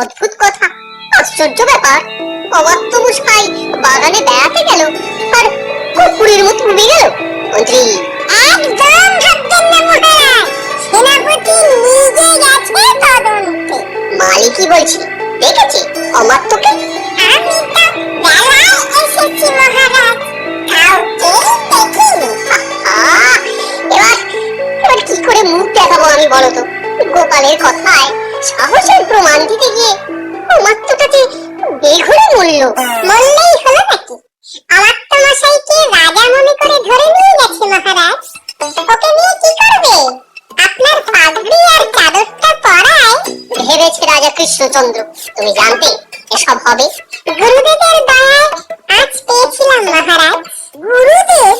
অদ্ভুত কথা। আশ্চর্য ব্যাপার। অমাত্য মশাই বাগানে বেড়াতে গেল আর কুকুরের মতো উড়ে গেল। মন্ত্রী একদম ভাববেন না মহারাজ সেনাপতি নিজে গেছে তদন্তে। মালি কি বলছি দেখেছি অমাত্যকে আমি তো বেলায় এসেছি, মহারাজ। কাউকে দেখিনি। এবার এবার কি করে মুখ দেখাবো আমি বলো তো? গোপালের কথায় সাহসের প্রমাণ দিতে গিয়ে অমাত্যটা যে বেঘরে মরল বললেই কৃষ্ণচন্দ্র তুমি জানতে এসব হবে? গুরুদেবের দয়ায় আজ পেয়েছিলাম মহারাজ। গুরুদেব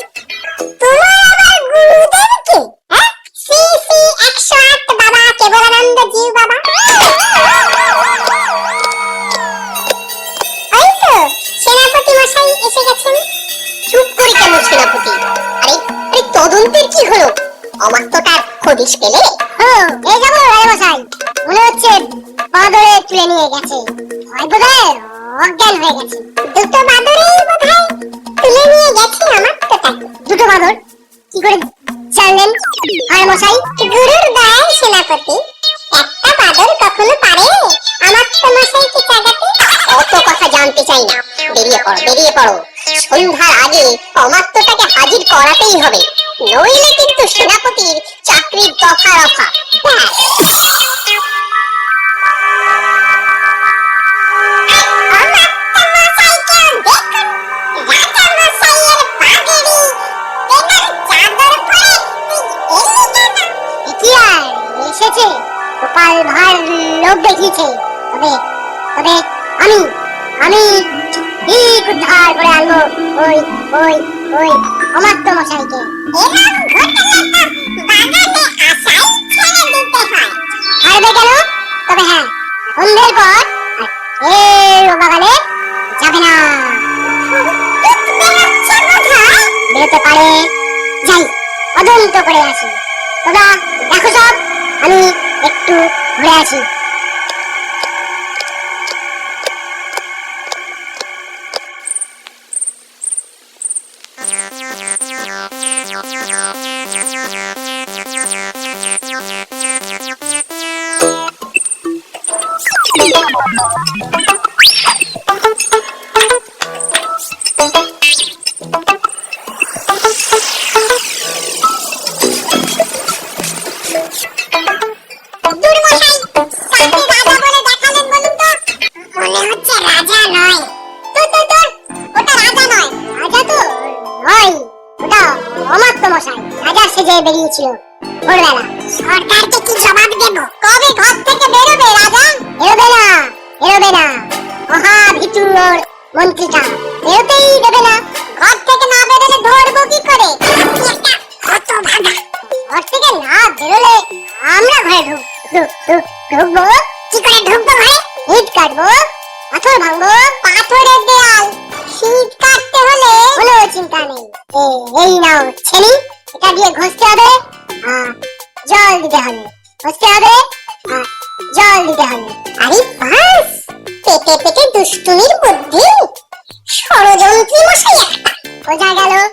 তোমার আবার গুরুদেব কে হ্যাঁ? শ্রী শ্রী একশো আট বাবা কেবলানন্দ জিউ বাবা। ওই তো সেনাপতি মশাই এসে গেছেন। চুপ করে কেন সেনাপতি? আরে আরে তদন্তের কি হলো? অমাত্যটার হদিশ পেলে? হ্যাঁ। এই যাব তুলে নিয়ে গেছে। হয় বোধহয় অজ্ঞান হয়ে গেছে। দুটো বাদরেই বোধহয় তুলে নিয়ে গেছে আমার তো তাই দুটো বাদর। কি করে জানলেন? আর মশাই, গুরুর দয়ায় সেনাপতি, একটা বাদর কখনো পারে? আমার তো মশাইকে জাগাতে? অত কথা জানতে চাই না। বেরিয়ে পড়ো বেরিয়ে পড়ো। সন্ধ্যার আগে অমাত্যটাকে হাজির করাতেই হবে। নইলে কিন্তু সেনাপতির চাকরির দফা রফা। ভার লোক দেখিয়েছে। তবে তবে আমি আমি ঠিক উদ্ধার করে আনব। ওই ওই ওই অমাত্য মশাইকে। হারবে কেন? তবে হ্যাঁ সন্ধ্যের পর আর কেউ বাগানে যাবে না। বেরোতে পারে। যাই তদন্ত করে আসি। তোমরা দেখো সব, আমি একটু ঘুরে আসি দুর্মশাই রাজা বেরিয়েছিল? ভোরবেলা সরকারকে কি জবাব দেব? কবে ঘর থেকে বেরোবে, রাজা? বেরোবে না বেরোবে না। মহা ভিটুর মন্ত্রীটা বেরোতেই দেবে না। ঘর থেকে না বেরোলে ধরবো কি করে? ঘর থেকে না বেরোলে আমরা ঘরে ঢুক ঢুক ঢুক, ঢুকবো? কি করে ঢুকবো ঘরে? ইট কাটবো, পাথর ভাঙবো, পাথরের দেয়াল। শীত কাটতে হলে কোনো চিন্তা নেই। এই নাও ছেনি এটা দিয়ে ঘষতে হবে। জল দিতে হবে। ঘষতে হবে। জল দিতে হবে। আরে বাস! পেটে পেটে দুষ্টুমির বুদ্ধি। ষড়যন্ত্রী মশাই, একটা। বোঝা গেল।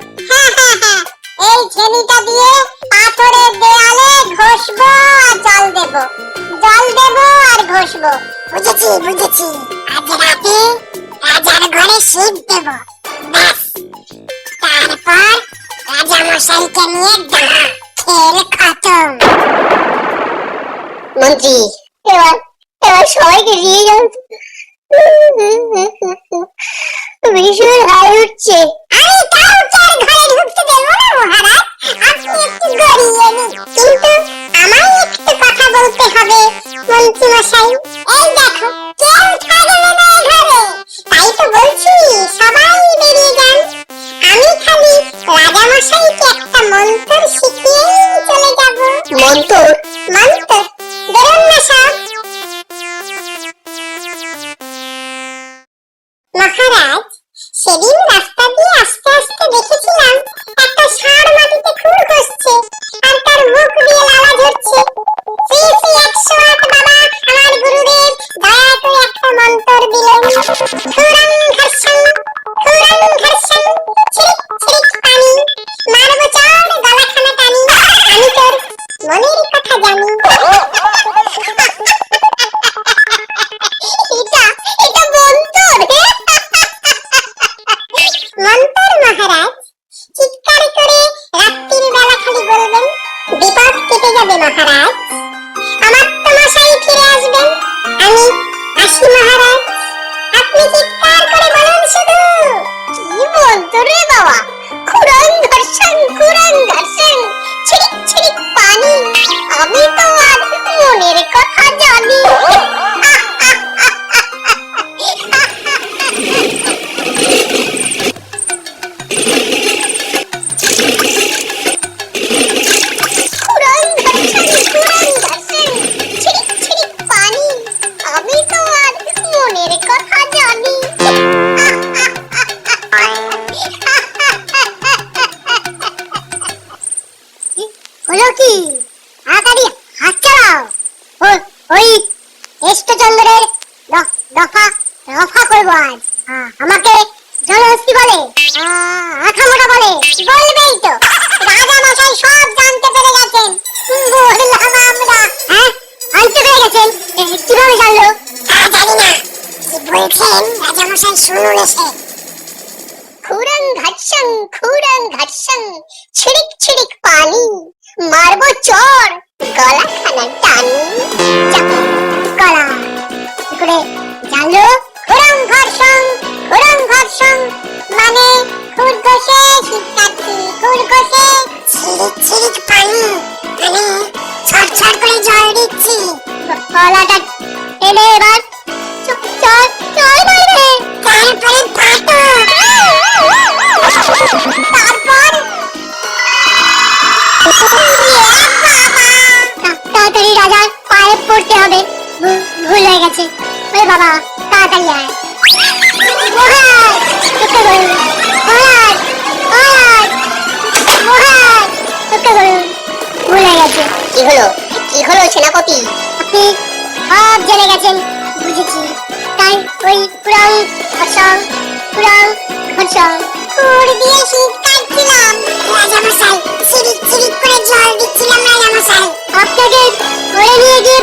রাজা মশাইকে নিয়ে ডাহা খেল খতম। মন্ত্রী, এবার এবার সবাইকে নিয়ে যাও। ভীষণ হাই উঠছে। আমি কাউকে আর ঘরে ঢুকতে দেব না, মহারাজ। আপনি একটু গড়িয়ে নিন। কিন্তু আমায় একটু কথা বলতে হবে মন্ত্রী মশাই মন্তর কি? তাড়াতাড়ি হাত চালাও। ওই কেষ্টচন্দ্রের দ- দফা রফা করব আজ। আমাকে জলহস্তি বলে। আ- আখামোটা বলে। বলবেই তো। রাজা মশাই সব জানতে পেরে গেছেন। বললাম আমরা হ্যাঁ জানতে পেরে গেছেন। কীভাবে জানলো? জানি না। বলছেন? রাজা মশাই শুনুন এসে। খুরং ঘর্ষণ খুরং ঘর্ষণ ছিড়িক ছিড়িক পানি মারবো চর। গলাখানা টানি। পুরাং ঘর্ষণ খুর দিয়ে শীত কাটছিলাম। করে জল দিচ্ছিলাম আপনাকে ধরে নিয়ে গিয়ে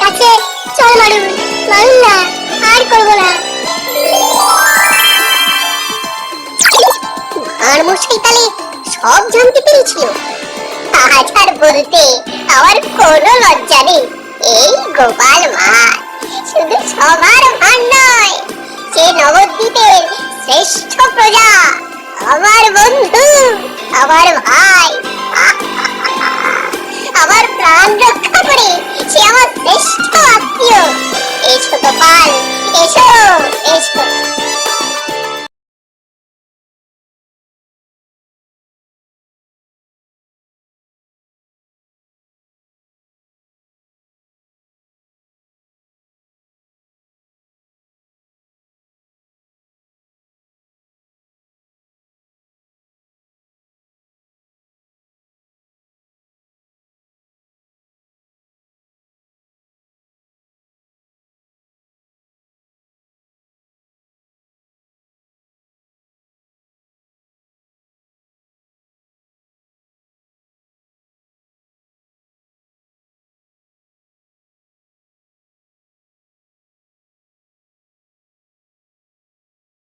কাছে চল মারুন। মারুন না, আর করব না। আর মশাই সব জানতে পেরেছিল আজ আর বলতে আমার কোনো লজ্জা নেই। এই গোপাল মাঠ শুধু সবার ভার নয় যে নবদ্বীপের শ্রেষ্ঠ প্রজা আমার বন্ধু আমার ভাই আমার প্রাণ